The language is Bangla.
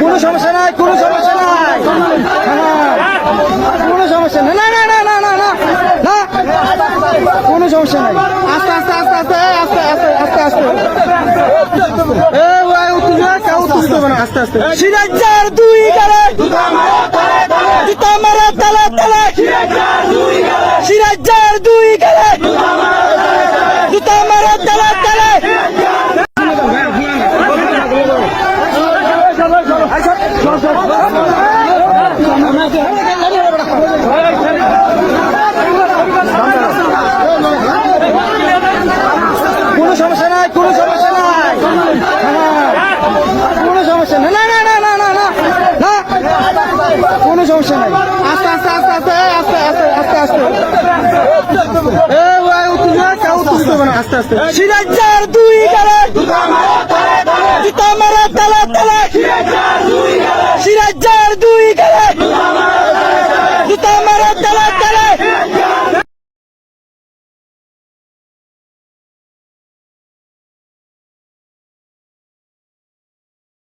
কোনো সমস্যা নাই, কোনো সমস্যা নাই। কোনো সমস্যা নাই। না না না না না না না। কোনো সমস্যা নাই। আস্তে আস্তে আস্তে আস্তে আস্তে আস্তে আস্তে আস্তে। আস্তে সিরাজার দুই গালে। জুতা মারা তালে তালে। সিরাজার দুই গালে জুতা মারা তালে তালে কোনো সমস্যা নাই কোনো সমস্যা নাই হ্যাঁ, কোনো সমস্যা নাই না না না না না না না কোনো সমস্যা নাই। আস্তে আস্তে আস্তে আস্তে আস্তে আস্তে আস্তে আস্তে। আস্তে আস্তে। সিরাজার দুই গালে। জুতা মারা তালা তালে সিরাজার দুই গালে।